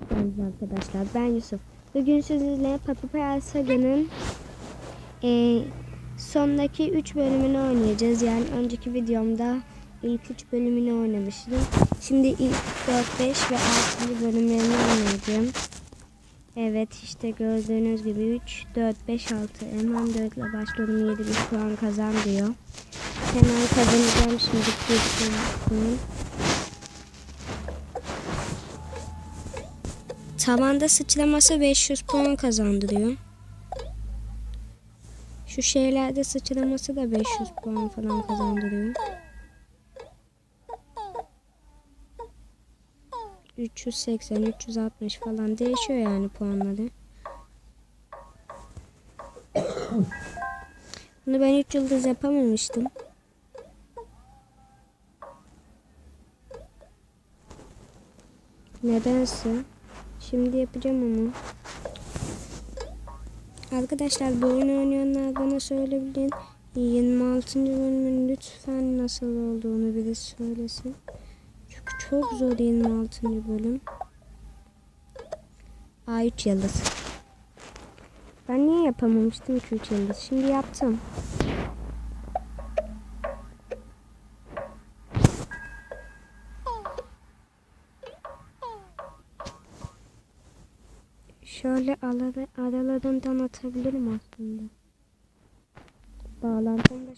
Merhaba arkadaşlar ben Yusuf. Bugün sizinle Papaya Saga'nın e, sondaki 3 bölümünü oynayacağız. Yani önceki videomda ilk 3 bölümünü oynamıştım. Şimdi ilk 4, 5 ve 6. bölümlerini oynayacağım. Evet işte gördüğünüz gibi 3, 4, 5, 6. Hemen 4 ile başlıyorum 7 bir puan kazan diyor. Hemen kazanacağım şimdi bir puan. Tavanda sıçraması 500 puan kazandırıyor. Şu şeylerde sıçraması da 500 puan falan kazandırıyor. 380, 360 falan değişiyor yani puanları. Bunu ben 3 yıldız yapamamıştım. Nedense. Şimdi yapacağım onu. Arkadaşlar bu oyunu oynayanlar bana söyleyebilin. 26. bölümün lütfen nasıl olduğunu biri söylesin. Çünkü çok zor 26. bölüm. A3 yıldız. Ben niye yapamamıştım ki 3 yıldız? Şimdi yaptım. Şöyle aralarından atabilirim aslında. Bağlantım da.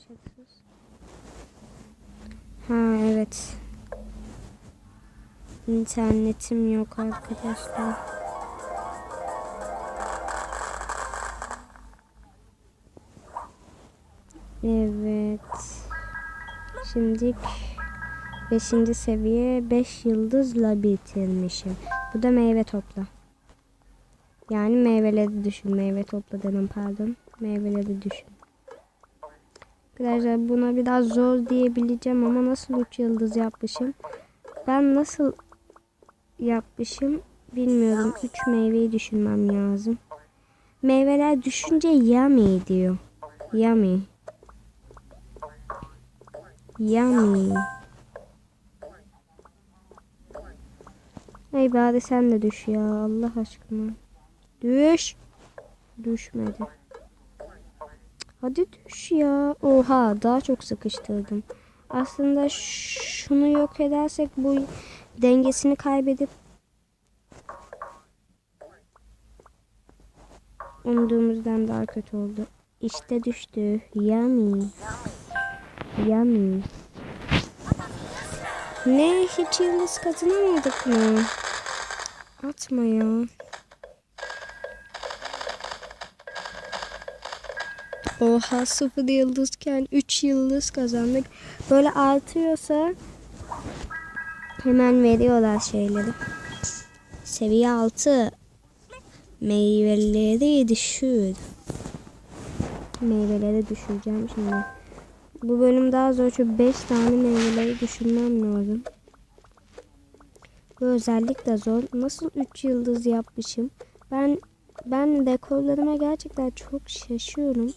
Ha evet. İnternetim yok arkadaşlar. Evet. Şimdi 5. seviye 5 yıldızla bitirmişim. Bu da meyve topla. Yani meyveleri düşün. Meyve topla dedim pardon. Meyveleri düşün. Arkadaşlar buna biraz zor diyebileceğim ama nasıl 3 yıldız yapmışım? Ben nasıl yapmışım bilmiyorum. 3 meyveyi düşünmem lazım. Meyveler düşünce yummy diyor. Yummy. Yummy. Ay bari sen de düş ya Allah aşkına. Düş. Düşmedi. Hadi düş ya. Oha daha çok sıkıştırdım. Aslında şunu yok edersek bu dengesini kaybedip umduğumuzdan daha kötü oldu. İşte düştü. Yummy. Yummy. Ne hiç yıldız kazanamadık mı? Atma ya. Oha sıfır yıldızken 3 yıldız kazandık. Böyle artıyorsa hemen veriyorlar şeyleri. Seviye 6 meyveleri düşür. Meyveleri düşüreceğim şimdi. Bu bölüm daha zor çünkü 5 tane meyveleri düşünmem lazım. Bu özellik de zor. Nasıl 3 yıldız yapmışım? Ben ben dekorlarıma gerçekten çok şaşıyorum.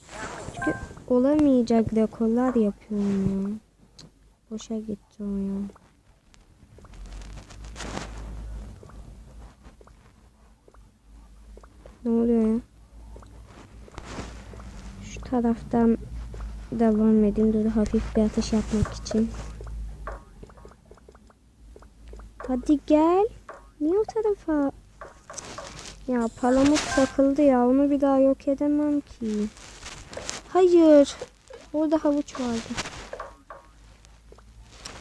Çünkü olamayacak dekorlar yapıyorum ya. Boşa gitti o ya. Ne oluyor ya? Şu taraftan devam edeyim. Dur hafif bir atış yapmak için. Hadi gel. Niye o tarafa ya palamut takıldı ya. Onu bir daha yok edemem ki. Hayır. Orada havuç vardı.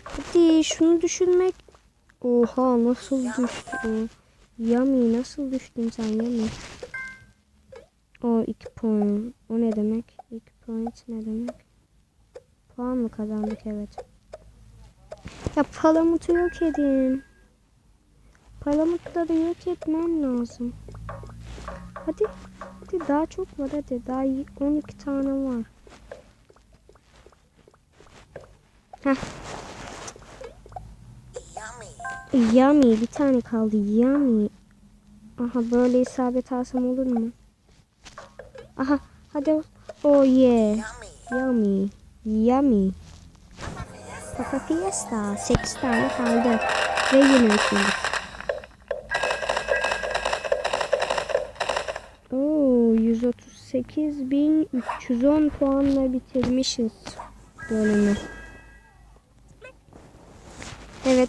Hadi şunu düşürmek. Oha nasıl düştü. Yami nasıl düştün sen Yami? O iki puan. O ne demek? İki point ne demek? Puan mı kazandık evet. Ya palamutu yok edin. Palamutları yok etmem lazım. Hadi. Hadi daha çok var hadi. Daha 12 tane var. Heh. Yummy. Bir tane kaldı. Yummy. Aha böyle isabet alsam olur mu? Aha. Hadi. Oh yeah. Yummy. Yummy. Papa Fiesta. 8 tane kaldı. Ve yine 3 8310 puanla bitirmişiz bölümü. Evet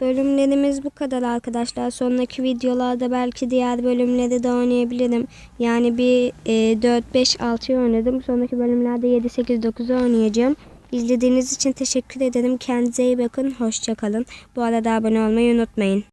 bölümlerimiz bu kadar arkadaşlar. Sonraki videolarda belki diğer bölümleri de oynayabilirim. Yani bir e, 4, 5, 6'yı oynadım. Sonraki bölümlerde 7, 8, 9'u oynayacağım. İzlediğiniz için teşekkür ederim. Kendinize iyi bakın. Hoşçakalın. Bu arada abone olmayı unutmayın.